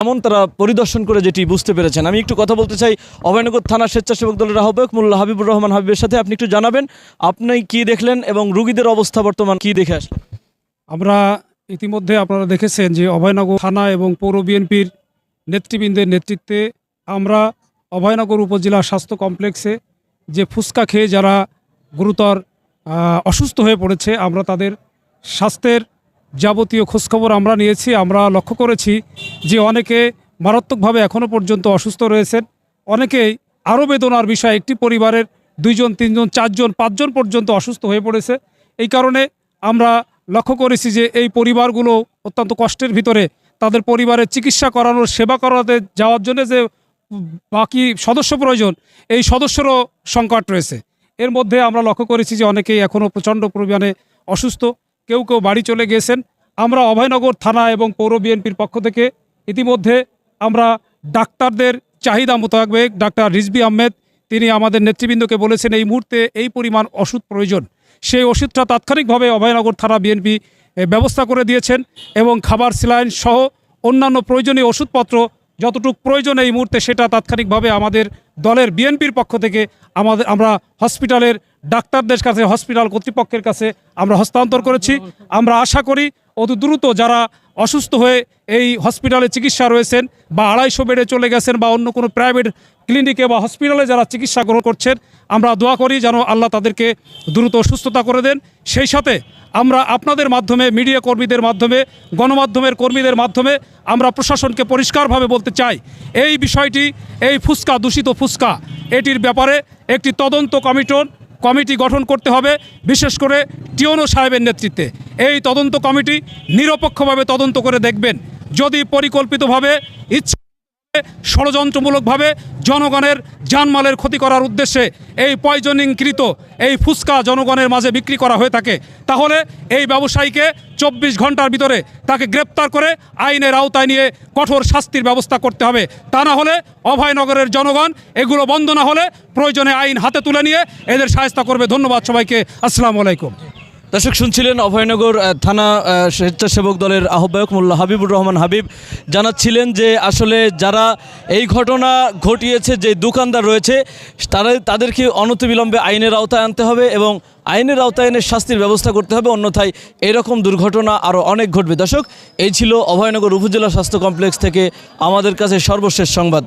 এমন তারা পরিদর্শন করে যেটি বুঝতে পেরেছেন। আমি একটু কথা বলতে চাই, অভয়নগর থানা স্বেচ্ছাসেবক দলের আহ্বায়ক মোল্লা হাবিবুর রহমান হাবিবের সাথে। আপনি একটু জানাবেন, আপনি কি দেখলেন এবং রুগীদের অবস্থা বর্তমান কি দেখে আসলেন? আমরা ইতিমধ্যে আপনারা দেখেছেন যে অভয়নগর থানা এবং পৌর বিএনপির নেতৃবৃন্দের নেতৃত্বে আমরা অভয়নগর উপজেলা স্বাস্থ্য কমপ্লেক্সে যে ফুসকা খেয়ে যারা গুরুতর অসুস্থ হয়ে পড়েছে, আমরা তাদের স্বাস্থ্যের যাবতীয় খোঁজখবর আমরা নিয়েছি, আমরা লক্ষ্য করেছি যে অনেকে মারাত্মকভাবে এখনও পর্যন্ত অসুস্থ রয়েছেন। অনেকেই আরও বেদনার বিষয়, একটি পরিবারের দুইজন, তিনজন, চারজন, পাঁচজন পর্যন্ত অসুস্থ হয়ে পড়েছে। এই কারণে আমরা লক্ষ্য করেছি যে এই পরিবারগুলো অত্যন্ত কষ্টের ভিতরে, তাদের পরিবারের চিকিৎসা করানোর, সেবা করাতে যাওয়ার জন্য যে বাকি সদস্য প্রয়োজন, এই সদস্যরও সংকট রয়েছে। এর মধ্যে আমরা লক্ষ্য করেছি যে অনেকেই এখনও প্রচণ্ড পরিমাণে অসুস্থ। কেউ কেউ বাড়ি চলে গিয়েছেন। আমরা অভয়নগর থানা এবং পৌর বিএনপির পক্ষ থেকে ইতিমধ্যে আমরা ডাক্তারদের চাহিদা মোতাবেক ডাক্তার রিজবি আহমেদ, তিনি আমাদের নেতৃবৃন্দকে বলেছেন, এই মুহূর্তে এই পরিমাণ ওষুধ প্রয়োজন। সেই ওষুধটা তাৎক্ষণিকভাবে অভয়নগর থানা বিএনপি ব্যবস্থা করে দিয়েছেন এবং খাবার স্যালাইন সহ অন্যান্য প্রয়োজনীয় ওষুধপত্র যতটুকু প্রয়োজন এই মুহূর্তে সেটা তাৎক্ষণিকভাবে আমাদের দলের বিএনপির পক্ষ থেকে আমাদের, আমরা হসপিটালের ডাক্তারদের কাছে, হসপিটাল কর্তৃপক্ষের কাছে আমরা হস্তান্তর করেছি। আমরা আশা করি অতি দ্রুত যারা অসুস্থ হয়ে এই হসপিটালে চিকিৎসা রয়েছেন বা আড়াইশো বেডে চলে গেছেন বা অন্য কোনো প্রাইভেট ক্লিনিকে বা হসপিটালে যারা চিকিৎসা গ্রহণ করছেন, আমরা দোয়া করি যেন আল্লাহ তাদেরকে দ্রুত সুস্থতা করে দেন। সেই সাথে আমরা আপনাদের মাধ্যমে, মিডিয়া কর্মীদের মাধ্যমে, গণমাধ্যমের কর্মীদের মাধ্যমে আমরা প্রশাসনকে পরিষ্কারভাবে বলতে চাই, এই বিষয়টি, এই ফুসকা, দূষিত ফুসকা, এটির ব্যাপারে একটি তদন্ত কমিটন কমিটি গঠন করতে হবে, বিশেষ করে টিওনো সাহেবের নেতৃত্বে। এই তদন্ত কমিটি নিরপেক্ষভাবে তদন্ত করে দেখবেন। যদি পরিকল্পিতভাবে ইচ্ছা ষড়যন্ত্রমূলকভাবে জনগণের জানমালের ক্ষতি করার উদ্দেশ্যে এই পয়জনিংকৃত এই ফুসকা জনগণের মাঝে বিক্রি করা হয়ে থাকে। তাহলে এই ব্যবসায়ীকে চব্বিশ ঘণ্টার ভিতরে তাকে গ্রেপ্তার করে আইনের আওতায় নিয়ে কঠোর শাস্তির ব্যবস্থা করতে হবে। তা না হলে অভয়নগরের জনগণ এগুলো বন্ধ না হলে প্রয়োজনে আইন হাতে তুলে নিয়ে এদের সাহায্য করবে। ধন্যবাদ সবাইকে। আসসালামু আলাইকুম। দর্শক, শুনছিলেন অভয়নগর থানা স্বেচ্ছাসেবক দলের আহ্বায়ক মোল্লা হাবিবুর রহমান হাবিব জানাচ্ছিলেন যে আসলে যারা এই ঘটনা ঘটিয়েছে, যে দোকানদার রয়েছে, তারা, তাদেরকে অনতিবিলম্বে আইনের আওতায় আনতে হবে এবং আইনের আওতায় এনে শাস্তির ব্যবস্থা করতে হবে। অন্যথায় এরকম দুর্ঘটনা আরও অনেক ঘটবে। দর্শক, এই ছিল অভয়নগর উপজেলা স্বাস্থ্য কমপ্লেক্স থেকে আমাদের কাছে সর্বশেষ সংবাদ।